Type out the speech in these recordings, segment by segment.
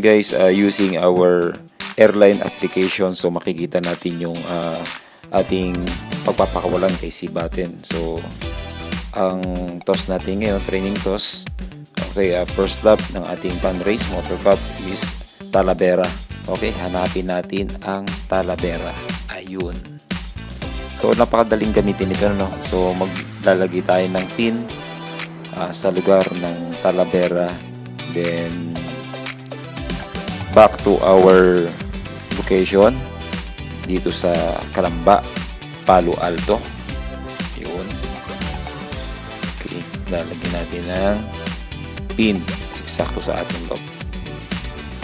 guys uh, using our airline application. So makikita natin yung uh, ating pagpapakawalan kay si Batten. So ang toss natin ngayon, training toss. Okay, uh, first lap ng ating pan race motor cup is Talavera. Okay, hanapin natin ang Talavera. Ayun. So napakadaling gamitin ito no. So maglalagay tayo ng pin ah, sa lugar ng Talavera. Then back to our location dito sa Kalamba, Palo Alto. Yun. Okay, lalagyan natin ng pin eksakto sa ating loob.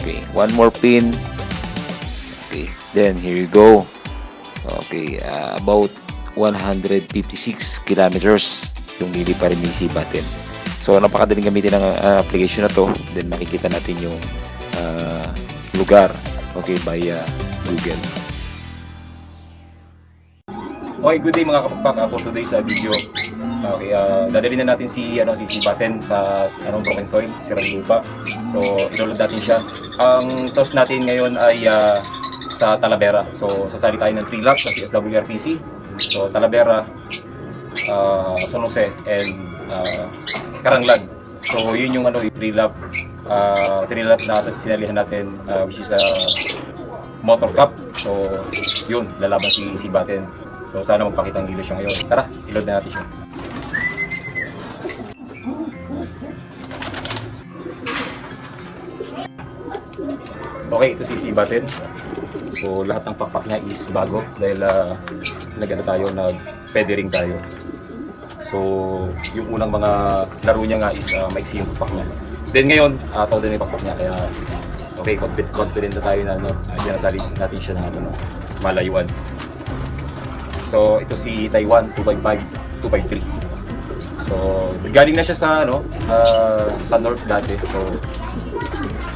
Okay, one more pin. Okay, then here you go. Okay, uh, about 156 kilometers yung liliparin ni si Batten. So, napakadaling gamitin ng uh, application na to. Then, makikita natin yung uh, lugar okay, via Google. Okay, good day mga kapagpak. Ako today sa video. Okay, uh, dadalhin na natin si ano si si Batten sa anong broken soil, sirang lupa. So, ilolad natin siya. Ang toss natin ngayon ay uh, sa Talavera. So, sasali tayo ng 3 laps sa CSWRPC. So, Talavera, uh, San Jose, and uh, Karanglan. So, yun yung ano, 3 lap, uh, 3 lap na sinalihan natin, uh, which is a motor cup. So, yun, lalaban si, si Batten. So, sana magpakita ang gilo siya ngayon. Tara, ilod na natin siya. Okay, ito si si Batten. So, lahat ng pakpak niya is bago dahil uh, nag-ano tayo, nag-pedering tayo. So, yung unang mga laro niya nga is uh, maiksi yung pakpak niya. Then ngayon, uh, tao din yung pakpak niya. Kaya, okay, confident, confident na tayo na ano, uh, sinasali natin siya ng ano, malayuan. So, ito si Taiwan 255, 253. So, galing na siya sa ano, uh, sa north dati. So,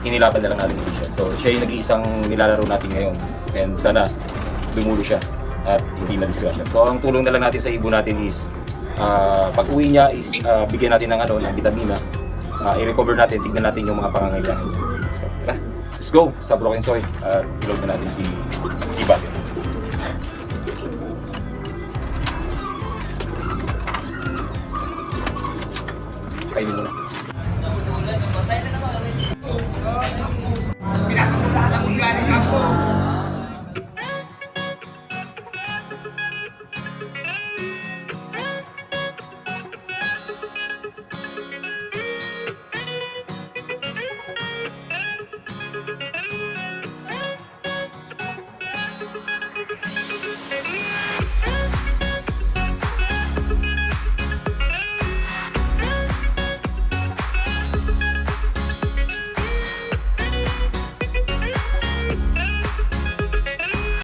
hinilapan na lang natin siya. So, siya yung nag-iisang nilalaro natin ngayon. And sana dumulo siya at hindi na-discussion. So, ang tulong na lang natin sa ibo natin is uh, pag uwi niya is uh, bigyan natin ng ano, ng vitamina. Uh, i-recover natin, tignan natin yung mga pangangailangan. So, tara, let's go sa Broken Soy uh, ilog na natin si si Bat.